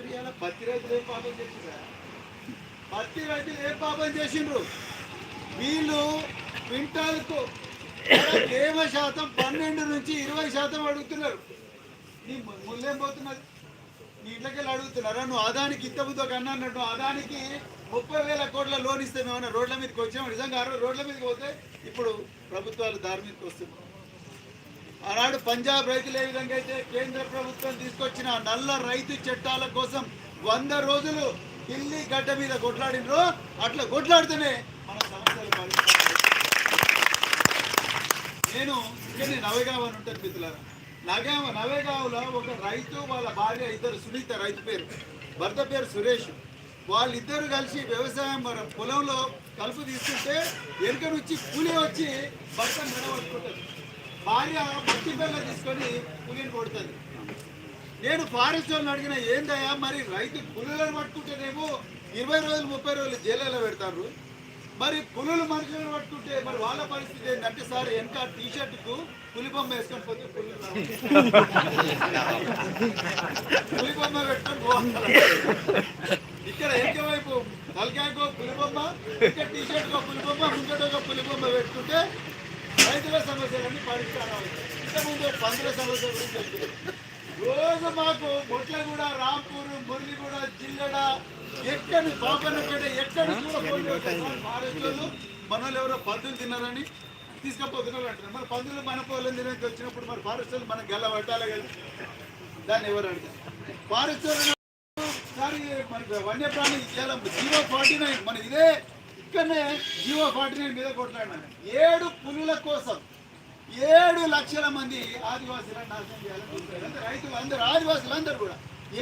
మరి ఇలా పత్తి రైతులు ఏం పాపం చేసిండ్రా పత్తి రైతులు ఏం పాపం చేసిండ్రు? వీళ్ళు క్వింటాల్కు తేమ శాతం పన్నెండు నుంచి ఇరవై శాతం అడుగుతున్నారు. నీ ము- ముళ్ళేం పోతున్నది? నీ ఇంట్లోకి వెళ్ళి అడుగుతున్నారా? నువ్వు ఆదానికి ఇంత ముందు ఒక అన్నట్టు ముప్పై వేల కోట్ల లోన్ ఇస్తే మేమన్నా రోడ్ల మీదకి వచ్చాము? నిజంగా ఆ రోజు రోడ్ల మీదకి పోతే ఇప్పుడు ప్రభుత్వాలు దారి మీదకి వస్తున్నాం ఆనాడు పంజాబ్ రైతులు ఏ విధంగా అయితే కేంద్ర ప్రభుత్వం తీసుకొచ్చిన నల్ల రైతు చట్టాల కోసం వంద రోజులు ఢిల్లీ గడ్డ మీద కొట్లాడినరు అట్లా కొట్లాడితేనే మన సమస్యలు నేను ఇక్కడ నవేగావ్ అని ఉంటుంది మిత్రులారా. నగావ నవేగావ్లో ఒక రైతు వాళ్ళ భార్య ఇద్దరు సునీత రైతు పేరు. భర్త పేరు సురేష్. వాళ్ళిద్దరు కలిసి వ్యవసాయం మన పొలంలో కలుపు తీసుకుంటే ఎరుక నుంచి కూలి వచ్చి భర్త నిలబడుకుంటారు భార్య మట్టి పిల్ల తీసుకొని పులిని కొడుతుంది. నేను ఫారెస్ట్ వాళ్ళని అడిగిన ఏందయ్యా మరి రైతు పులులను పట్టుకుంటేనేమో ఇరవై రోజులు ముప్పై రోజులు జైలలో పెడతారు. మరి పులులు మనుషులను పట్టుకుంటే మరి వాళ్ళ పరిస్థితి ఏంటంటే సార్ వెనక టీ షర్ట్కు పులి బొమ్మ వేసుకొని పోతే పులి పులి బొమ్మ పెట్టుకొని పోవాలి. ఇక్కడ వెనక వైపు తలకాయకో పులి బొమ్మ ఇక్కడ టీ షర్ట్ కో పులి బొమ్మ ముంగట పులి బొమ్మ పెట్టుకుంటే రైతుల సమస్యలన్నీ పరిష్కారం ఇంతకుముందు పందుల సమస్య గురించి రోజు మాకు మొట్లగూడ రాంపూర్ మురళిగూడ జిల్లడ ఎక్కడి బాబన్నపేట ఎక్కడి కూడా ఫోన్ చేస్తారు. మహారాష్ట్రలో మన వాళ్ళు ఎవరో పందులు తిన్నారని తీసుకపోతున్నారు అంటున్నారు. మరి పందులు మన పొలం తినడానికి వచ్చినప్పుడు మరి ఫారెస్ట్ వాళ్ళు మనకు గెల్ల పట్టాలి కదా? దాన్ని ఎవరు అడిగారు? ఫారెస్ట్ వాళ్ళు సారీ మనకి వన్యప్రాణి జీవో ఫార్టీ నైన్. మన ఇదే ఇక్కడనే జీవో ఫార్టీ నైన్ మీద కొట్లాడినాను. ఏడు పులుల కోసం ఏడు లక్షల మంది ఆదివాసులను నాశనం చేయాలని రైతులు అందరూ ఆదివాసులు అందరూ కూడా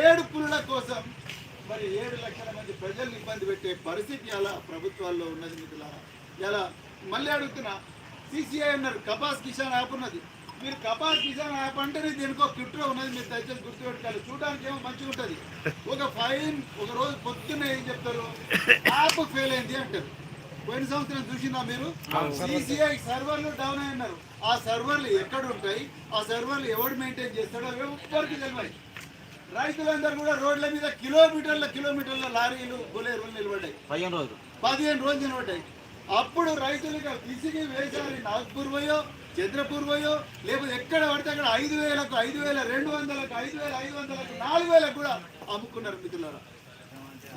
ఏడు పులుల కోసం మరి ఏడు లక్షల మంది ప్రజల్ని ఇబ్బంది పెట్టే పరిస్థితి అలా ప్రభుత్వాల్లో ఉన్నది మిత్రులారా? ఇలా మళ్ళీ అడుగుతున్నా సిసిఐ అన్నారు కపాస్ కిసాన్ యాప్ ఉన్నది. మీరు కపాస్ కిసాన్ యాప్ అంటేనే దీనికి ఒక కిట్రో ఉన్నది మీరు దయచేసి గుర్తుపెట్టుకోవాలి. చూడడానికి ఏమో మంచిగా ఉంటుంది. ఒక ఫైన్ ఒక రోజు పొద్దున్న ఏం చెప్తారు? యాప్ ఫెయిల్ అయింది అంటారు. పోయిన సంవత్సరం చూసిందా మీరు? సిసిఐ సర్వర్లు డౌన్ అయి ఉన్నారు. ఆ సర్వర్లు ఎక్కడ ఉంటాయి ఆ సర్వర్లు ఎవడు మెయింటైన్ చేస్తాడో ఎవ్వరికి తెలియదు రైతులందరూ కూడా రోడ్ల మీద కిలోమీటర్ల కిలోమీటర్ల లారీలు బులేరులు నిలబడ్డాయి. పదిహేను రోజులు. పదిహేను రోజులు నిలబడ్డాయి. అప్పుడు రైతులుగా విసిగి వేసారి నాగ్పూర్ పోయో చంద్రపూర్ పోయో లేకపోతే ఎక్కడ పడితే అక్కడ ఐదు వేలకు ఐదు వేల రెండు వందలకు ఐదు వేల ఐదు వందలకు నాలుగు వేలకు కూడా అమ్ముకున్నారు మిత్రులారా.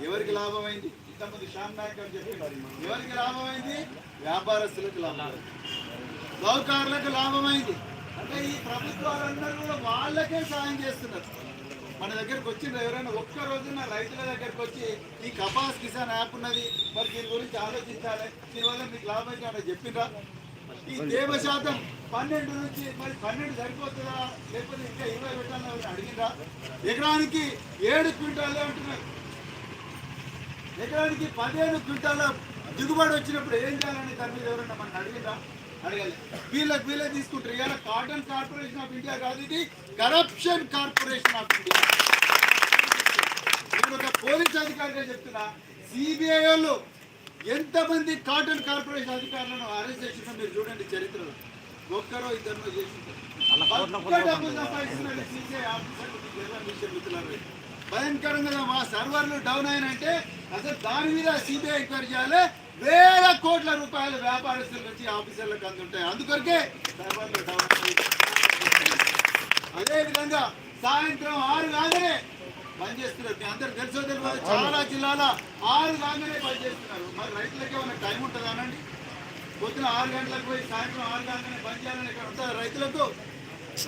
ఎవరికి లాభమైంది? ఇంతమంది శ్యామ్ నాయక్ అని చెప్పి ఎవరికి లాభమైంది? వ్యాపారస్తులకు లాభమైంది సౌకారులకు లాభమైంది. అంటే ఈ ప్రభుత్వాలందరూ కూడా వాళ్ళకే సాయం చేస్తున్నారు. మన దగ్గరకు వచ్చిన ఎవరైనా ఒక్క రోజున రైతుల దగ్గరకు వచ్చి ఈ కపాస్ కిసాన్ యాప్ ఉన్నది మరి దీని గురించి ఆలోచించాలి దీనివల్ల మీకు లాభం అయితే అని చెప్పిండ్రా. ఈ తేమ శాతం పన్నెండు నుంచి మరి పన్నెండు సరిపోతుందా? లేకపోతే ఇంకా ఇరవై పెట్టాలని అడిగిందా ఎకరానికి ఏడు క్వింటాలే ఉంటున్నారు ఎకరానికి పదిహేను క్వింటాల దిగుబడి వచ్చినప్పుడు ఏం చేయాలని దాని మీద ఎవరైనా మనం అడిగిందా అడగాలి. వీళ్ళకి వీళ్ళే తీసుకుంటారు. ఇవాళ కాటన్ కార్పొరేషన్ ఆఫ్ ఇండియా కాదు ఇది కరప్షన్ కార్పొరేషన్ ఆఫ్ ఇండియా నేను ఒక పోలీస్ అధికారిగా చెప్తున్నా. సిబిఐ వాళ్ళు ఎంతమంది కాటన్ కార్పొరేషన్ అధికారులను అరెస్ట్ చేసినా మీరు చూడండి చరిత్రలో. ఒక్కరో ఇద్దరు చేసి మిత్రులారా. భయంకరంగా మా సర్వర్లు డౌన్ అయినంటే అసలు దాని మీద సిబిఐ ఎంక్వైరీ చేయాలి. వేల కోట్ల రూపాయల వ్యాపారస్తుల నుంచి ఆఫీసర్లకు అందుంటాయి. అందుకొరకే సర్వర్లు డౌన్ అయ్యాయి. అదే విధంగా సాయంత్రం ఆరు కాగానే పనిచేస్తున్నారు. మీ అందరు తెలుసో తెలియదు చాలా జిల్లాల ఆరు కాగానే పనిచేస్తున్నారు. మరి రైతులకి ఏమైనా టైం ఉంటుందా అనండి? పొద్దున ఆరు గంటలకు పోయి సాయంత్రం ఆరు గంటలకు పని చేయాలని ఇక్కడ ఉంటుంది రైతులకు.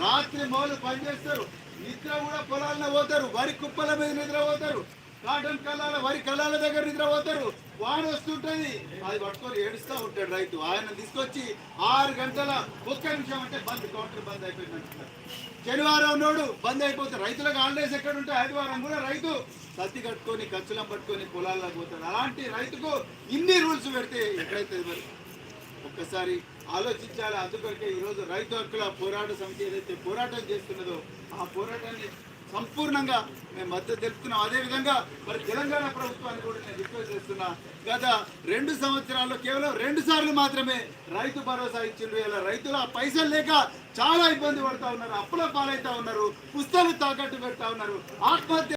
రాత్రి మొదలు పని చేస్తారు నిద్ర కూడా పొలాలను పోతారు. వరి కుప్పల మీద నిద్ర పోతారు. కాటన్ కళ్ళాల వరి కళ్ళాల దగ్గర నిద్ర పోతారు. వాన వస్తుంటది. అది పట్టుకొని ఏడుస్తూ ఉంటాడు రైతు. ఆయన తీసుకొచ్చి ఆరు గంటల ఒక్క నిమిషం అంటే బంద్ కౌంటర్ బంద్ అయిపోయింది శనివారం నోడు బంద్ అయిపోతుంది రైతులకు హాలిడేస్ ఎక్కడ ఉంటాయి ఆదివారం కూడా రైతు సత్తి కట్టుకొని ఖర్చులం పట్టుకొని పొలాల్లో పోతాడు. అలాంటి రైతుకు ఇన్ని రూల్స్ పెడితే ఎక్కడైతే మరి? ఒక్కసారి ఆలోచించాలి? అందుకొరకే ఈరోజు రైతు హక్కుల పోరాట సమితి ఏదైతే పోరాటం చేస్తున్నదో ఆ పోరాటాన్ని సంపూర్ణంగా మేము మద్దతు తెలుపుతున్నాం. అదేవిధంగా మరి తెలంగాణ ప్రభుత్వాన్ని కూడా నేను రిక్వెస్ట్ చేస్తున్నా. గత రెండు సంవత్సరాల్లో కేవలం రెండు సార్లు మాత్రమే రైతు భరోసా ఇచ్చిండ్రు. ఇలా రైతులు ఆ పైసలు లేక చాలా ఇబ్బంది పడతా ఉన్నారు. అప్పుల పాలైతా ఉన్నారు. పుస్తకాలు తాకట్టు పెడతా ఉన్నారు. ఆత్మహత్య